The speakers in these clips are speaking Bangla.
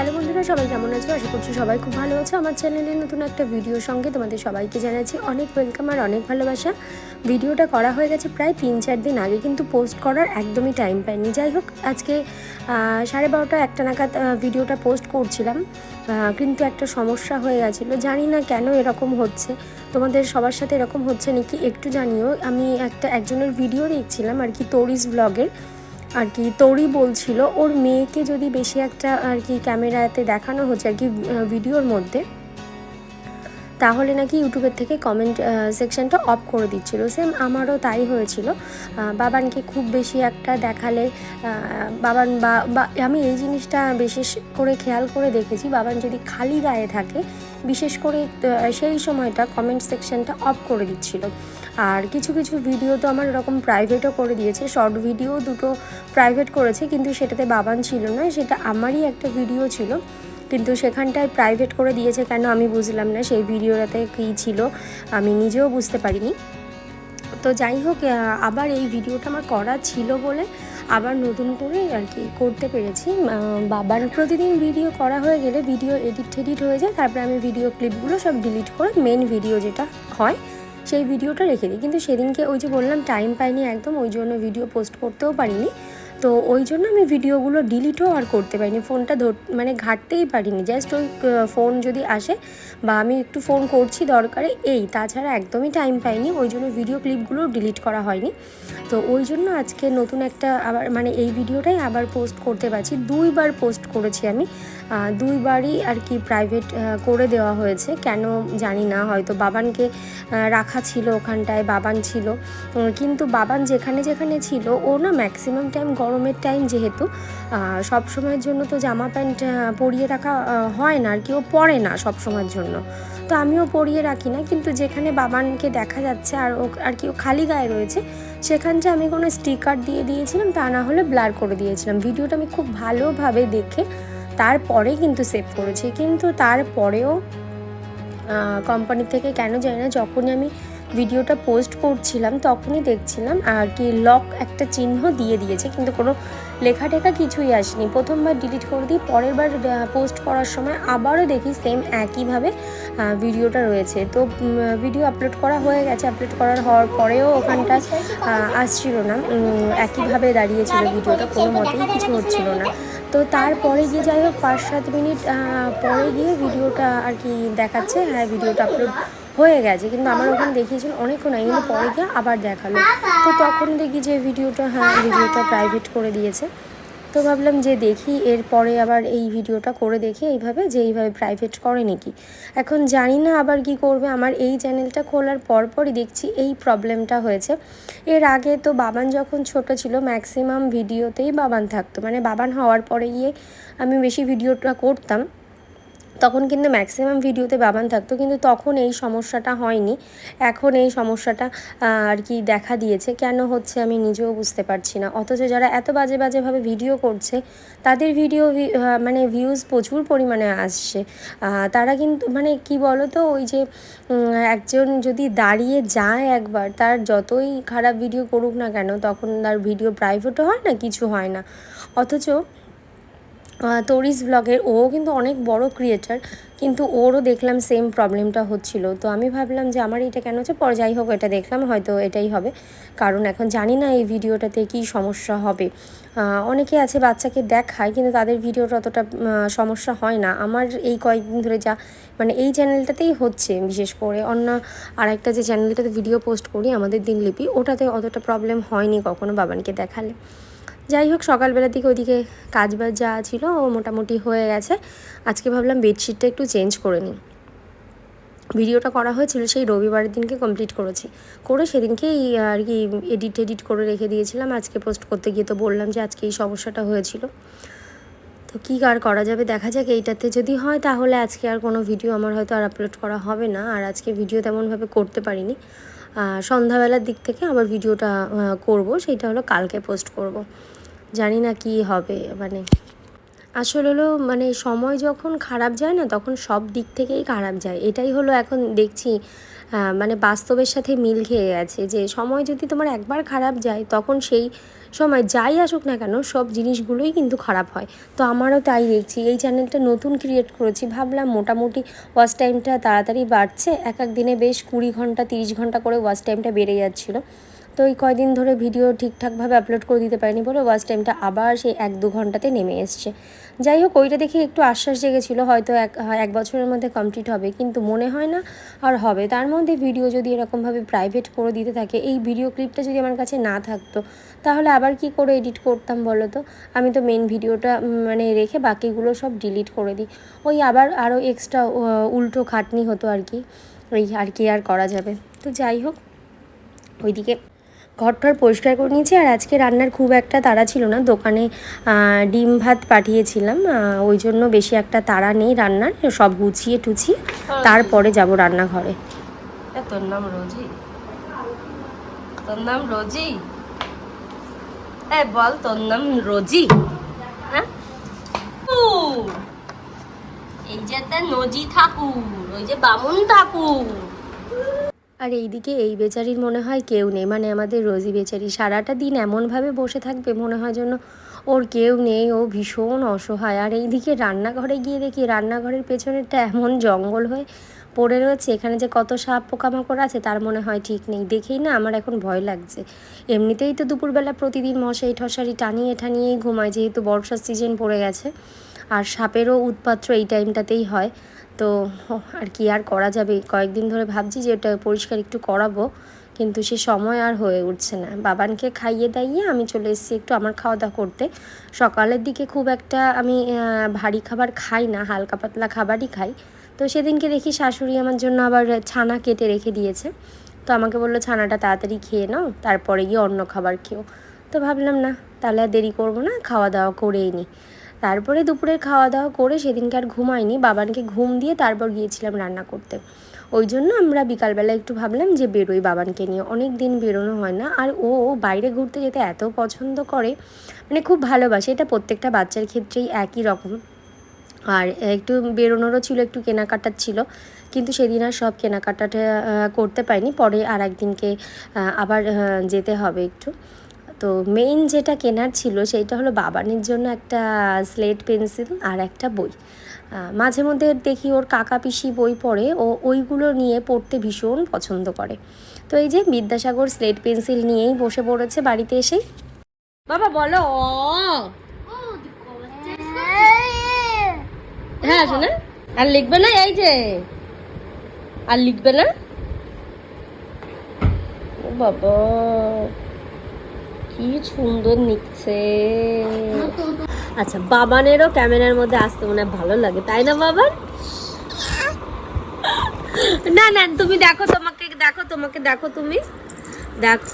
হ্যালো বন্ধুরা, সবাই কেমন আছো? আশা করছি সবাই খুব ভালো আছে। আমার চ্যানেলে নতুন একটা ভিডিওর সঙ্গে তোমাদের সবাইকে জানাচ্ছি অনেক ওয়েলকাম আর অনেক ভালোবাসা। ভিডিওটা করা হয়ে গেছে প্রায় তিন চার দিন আগে, কিন্তু পোস্ট করার একদমই টাইম পাইনি। যাই হোক, আজকে সাড়ে বারোটা একটা নাগাদ ভিডিওটা পোস্ট করছিলাম। কিন্তু একটা সমস্যা হয়ে গেছিল। জানি না কেন এরকম হচ্ছে। তোমাদের সবার সাথে এরকম হচ্ছে নাকি একটু জানিও। আমি একটা, একজনের ভিডিও দেখছিলাম আর কি তোরিস ব্লগের আর কি তরি বলছিল, ওর মেয়েকে যদি বেশি একটা আর কি ক্যামেরাতে দেখানো হচ্ছে আর কি ভিডিওর মধ্যে তাহলে নাকি ইউটিউবের থেকে কমেন্ট সেকশনটা অফ করে দিচ্ছিল। সেম আমারও তাই হয়েছিল। বাবানকে খুব বেশি একটা দেখালে বাবান বা আমি এই জিনিসটা বিশেষ করে খেয়াল করে দেখেছি, বাবান যদি খালি গায়ে থাকে, বিশেষ করে সেই সময়টা কমেন্ট সেকশনটা অফ করে দিচ্ছিল। আর কিছু কিছু ভিডিও তো আমার এরকম প্রাইভেটও করে দিয়েছে শর্ট ভিডিও দুটো প্রাইভেট করেছে, কিন্তু সেটাতে বাবান ছিল না, সেটা আমারই একটা ভিডিও ছিল। কিন্তু সেখানটায় প্রাইভেট করে দিয়েছে কেন আমি বুঝলাম না, সেই ভিডিওটাতে কী ছিল আমি নিজেও বুঝতে পারিনি। তো যাই হোক আবার এই ভিডিওটা আমার করা ছিল বলে আবার নতুন করে আর কি করতে পেরেছি। বাবার প্রতিদিন ভিডিও করা হয়ে গেলে ভিডিও এডিট টেডিট হয়ে যায়, তারপরে আমি ভিডিও ক্লিপগুলো সব ডিলিট করে মেন ভিডিও যেটা হয় সেই ভিডিওটা রেখে দিই। কিন্তু সেদিনকে ওই যে বললাম টাইম পাইনি একদম, ওই জন্য ভিডিও পোস্ট করতেও পারিনি। তো ওই জন্য আমি ভিডিওগুলো ডিলিটও আর করতে পারিনি। ফোনটা ধর মানে ঘাটতেই পারিনি। জাস্ট ওই ফোন যদি আসে বা আমি একটু ফোন করছি দরকারে, এই তাছাড়া একদমই টাইম পাইনি। ওই জন্য ভিডিও ক্লিপগুলো ডিলিট করা হয়নি। তো ওই জন্য আজকে নতুন একটা আবার মানে এই ভিডিওটাই আবার পোস্ট করতে পারছি। দুইবার পোস্ট করেছি আমি। দুইবারই আর কি প্রাইভেট করে দেওয়া হয়েছে। কেন জানি না, হয়তো বাবানকে রাখা ছিল ওখানটায়, বাবান ছিল। কিন্তু বাবান যেখানে যেখানে ছিল, ও না ম্যাক্সিমাম টাইম গরমের টাইম যেহেতু সব সময়ের জন্য তো জামা প্যান্ট পরিয়ে রাখা হয় না আর কি। ও পরে না সব সময়ের জন্য। তো আমিও পরিয়ে রাখি না, কিন্তু যেখানে বাবানকে দেখা যাচ্ছে আর ও, আর কি ও খালি গায়ে রয়েছে, সেখানটা আমি কোনো স্টিকার দিয়ে দিয়েছিলাম, তা না হলে ব্লার করে দিয়েছিলাম। ভিডিওটা আমি খুব ভালোভাবে দেখে তারপরে কিন্তু সেভ করেছি। কিন্তু তারপরেও কোম্পানি থেকে কেন জানি না, যখনই আমি ভিডিওটা পোস্ট করছিলাম, তখনই দেখছিলাম আর কি লক একটা চিহ্ন দিয়ে দিয়েছে। কিন্তু কোনো লেখা টেখা কিছুই আসেনি। প্রথমবার ডিলিট করে দিই পরের বার পোস্ট করার সময় আবারও দেখি সেম একইভাবে ভিডিওটা রয়েছে। তো ভিডিও আপলোড করা হয়ে গেছে। আপলোড করার হওয়ার পরেও ওখানটা আসছিল না। একইভাবে দাঁড়িয়েছিল ভিডিওটা কোনো মতেই কিছু হচ্ছিল না। তো তারপরে গিয়ে যাই হোক, পাঁচ সাত মিনিট পরে গিয়ে ভিডিওটা আর কি দেখাচ্ছে। হ্যাঁ ভিডিওটা আপলোড হয়ে গেছে, কিন্তু আমার ওখানে দেখিয়েছিল অনেকক্ষণ আগে, কিন্তু পরে গিয়ে আবার দেখাল। তো তখন দেখি যে ভিডিওটা হ্যাঁ ভিডিওটা প্রাইভেট করে দিয়েছে। তো ভাবলাম যে দেখি, এরপরে আবার এই ভিডিওটা করে দেখি এইভাবে, যে এইভাবে প্রাইভেট করে নাকি। এখন জানি না আবার কি করবে, আমার এই চ্যানেলটা খোলার পরপরই দেখছি এই প্রবলেমটা হয়েছে। এর আগে তো বাবান যখন ছোট ছিল ম্যাক্সিমাম ভিডিওতেই বাবান থাকতো। মানে বাবান হওয়ার পরে গিয়ে আমি বেশি ভিডিওটা করতাম। তখন কিন্তু ম্যাক্সিমাম ভিডিওতে বাবান থাকতো, কিন্তু তখন এই সমস্যাটা হয়নি। এখন এই সমস্যাটা আর কি দেখা দিয়েছে। কেন হচ্ছে আমি নিজেও বুঝতে পারছি না। অথচ যারা এত বাজে বাজেভাবে ভিডিও করছে, তাদের ভিডিও মানে ভিউজ প্রচুর পরিমাণে আসছে। তারা কিন্তু মানে কি বলো তো ওই যে একজন যদি দাঁড়িয়ে যায় একবার, তার যতই খারাপ ভিডিও করুক না কেন, তখন তার ভিডিও প্রাইভেটও হয় না, কিছু হয় না। অথচ তরিস ব্লগের ও কিন্তু অনেক বড় ক্রিয়েটার কিন্তু ওরও দেখলাম সেম প্রবলেমটা হচ্ছিল। তো আমি ভাবলাম যে আমার এটা কেন হচ্ছে? পরে যাই হোক, এটা দেখলাম, হয়তো এটাই হবে। কারণ এখন জানি না এই ভিডিওটাতে কী সমস্যা হবে। অনেকে আছে বাচ্চাকে দেখায়, কিন্তু তাদের ভিডিওটা অতটা সমস্যা হয় না। আমার এই কয়েকদিন ধরে যা মানে এই চ্যানেলটাতেই হচ্ছে, বিশেষ করে অন্য আরেকটা যে চ্যানেলটাতে ভিডিও পোস্ট করি, আমাদের দিনলিপি, ওটাতে অতটা প্রবলেম হয়নি কখনো বাবানকে দেখালে। যাই হোক সকালবেলার দিকে ওইদিকে কাজ বাজ যা ছিল ও মোটামুটি হয়ে গেছে। আজকে ভাবলাম বেডশিটটা একটু চেঞ্জ করে নিই। ভিডিওটা করা হয়েছিল সেই রবিবারের দিনকে কমপ্লিট করেছি। করে সেদিনকেই আর কি এডিট এডিট করে রেখে দিয়েছিলাম। আজকে পোস্ট করতে গিয়ে তো বললাম যে আজকে এই সমস্যাটা হয়েছিল। তো কী আর করা যাবে? দেখা যাক, এইটাতে যদি হয় তাহলে আজকে আর কোনো ভিডিও আমার হয়তো আর আপলোড করা হবে না। আর আজকে ভিডিও তেমনভাবে করতে পারিনি। সন্ধ্যাবেলার দিক থেকে আমার ভিডিওটা করব। সেইটা হলো কালকে পোস্ট করব। জানি না কি হবে মানে আসলে হলো মানে সময় যখন খারাপ যায় না, তখন সব দিক থেকেই খারাপ যায়। এটাই হলো এখন দেখছি মানে বাস্তবের সাথে মিল খেয়ে গেছে যে সময় যদি তোমার একবার খারাপ যায়, তখন সেই সময় যাই আসুক না কেন, সব জিনিসগুলোই কিন্তু খারাপ হয়। তো আমারও তাই দেখছি, এই চ্যানেলটা নতুন ক্রিয়েট করেছি, ভাবলাম মোটামুটি ওয়াচ টাইমটা তাড়াতাড়ি বাড়ছে। এক এক দিনে বেশ কুড়ি ঘণ্টা, তিরিশ ঘণ্টা করে ওয়াচ টাইমটা বেড়ে যাচ্ছিল। তো এই কয়দিন ধরে ভিডিও ঠিকঠাকভাবে আপলোড করে দিতে পারিনি বলে ওয়াচ টাইমটা আবার সেই এক দু ঘন্টাতে নেমে এসছে। যাই হোক, ওইটা দেখে একটু আশ্বাস জেগেছিল, হয়তো এক এক বছরের মধ্যে কমপ্লিট হবে, কিন্তু মনে হয় না আর হবে। তার মধ্যে ভিডিও যদি এরকমভাবে প্রাইভেট করে দিতে থাকে, এই ভিডিও ক্লিপটা যদি আমার কাছে না থাকতো, তাহলে আবার কি করে এডিট করতাম বলো তো? আমি তো মেন ভিডিওটা মানে রেখে বাকিগুলো সব ডিলিট করে দিই। ওই আবার আরও এক্সট্রা উল্টো খাটনি হতো আর কি ওই আর কি আর করা যাবে। তো যাই হোক, ওইদিকে ঘরটর পরিষ্কার করে নিয়েছি। আর আজকে রান্নার খুব একটা তাড়া ছিল না। দোকানে ডিম ভাত পাঠিয়েছিলাম। ওই জন্য বেশি একটা তাড়া নেই রান্নার। সব গুছিয়ে টুছিয়ে তারপরে যাব রান্নাঘরে। তোর নাম রোজি? তোর নাম রোজি? এ বল তোর নাম রোজি? হ্যাঁ? এই যে নজি ঠাকুর ওই যে বামুন ঠাকুর। আর এইদিকে এই বেচারির মনে হয় কেউ নেই। মানে আমাদের রোজি বেচারি সারাটা দিন এমনভাবে বসে থাকবে, মনে হয় যেন ওর কেউ নেই। ও ভীষণ অসহায়। আর এইদিকে রান্নাঘরে গিয়ে দেখি রান্নাঘরের পেছনেরটা এমন জঙ্গল হয়ে পড়ে রয়েছে, এখানে যে কত সাপ পোকামাকড় আছে তার মনে হয় ঠিক নেই। দেখেই না আমার এখন ভয় লাগছে। এমনিতেই তো দুপুরবেলা প্রতিদিন মশাই ঠসারি টানিয়ে টানিয়েই ঘুমায়, যেহেতু বর্ষার সিজন পড়ে গেছে। আর সাপেরও উৎপাত্র এই টাইমটাতেই হয়। তো আর কি আর করা যাবে? কয়েকদিন ধরে ভাবছি যে এটা পরিষ্কার একটু করাবো, কিন্তু সে সময় আর হয়ে উঠছে না। বাবানকে খাইয়ে দাইয়ে আমি চলে এসেছি একটু আমার খাওয়া দাওয়া করতে। সকালের দিকে খুব একটা আমি ভারী খাবার খাই না, হালকা পাতলা খাবারই খাই। তো সেদিনকে দেখি শাশুড়ি আমার জন্য আবার ছানা কেটে রেখে দিয়েছে। তো আমাকে বলল, ছানাটা তাড়াতাড়ি খেয়ে নাও, তারপরে গিয়ে অন্য খাবার খেও। তো ভাবলাম, না, তাহলে আর দেরি করব না খাওয়া দাওয়া করেই নিই তারপরে দুপুরের খাওয়া দাওয়া করে সেদিনকে আর ঘুমাইনি বাবানকে ঘুম দিয়ে তারপর গিয়েছিলাম রান্না করতে। ওই জন্য আমরা বিকালবেলা একটু ভাবলাম যে বেরোই বাবানকে নিয়ে। অনেক দিন বেরোনো হয় না। আর ও বাইরে ঘুরতে যেতে এত পছন্দ করে মানে খুব ভালোবাসে। এটা প্রত্যেকটা বাচ্চার ক্ষেত্রেই একই রকম। আর একটু বেরোনোরও ছিল, একটু কেনাকাটার ছিল। কিন্তু সেদিন আর সব কেনাকাটাটা করতে পারিনি। পরে আর একদিনকে আবার যেতে হবে একটু। তো মেইন যেটা কেনার ছিল সেইটা হলো বাবানের জন্য একটা স্লেট পেন্সিল আর একটা বই। মাঝে মধ্যে দেখি ওর কাকা পিসি বই পড়ে, ও ওইগুলো নিয়ে পড়তে ভীষণ পছন্দ করে। তো এই যে বিদ্যাসাগর স্লেট পেন্সিল নিয়েই বসে পড়েছে বাড়িতে এসেই বাবা, বলো। হ্যাঁ শোনা। আর লিখবে না এই যে? আর লিখবে না? ও বাবা। কি সুন্দর নিচ্ছে আচ্ছা বাবানেরও ক্যামেরার মধ্যে আসতে মনে হয় ভালো লাগে তাই না বাবান না না তুমি দেখো তোমাকে দেখো তোমাকে দেখো তুমি দেখো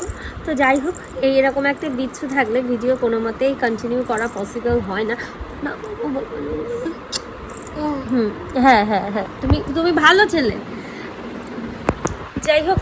তো যাই হোক এই এরকম একটা বিচ্ছু থাকলে ভিডিও কোনো মতেই কন্টিনিউ করা পসিবল হয় না। হুম হ্যাঁ হ্যাঁ হ্যাঁ তুমি তুমি ভালো ছেলে যাই হোক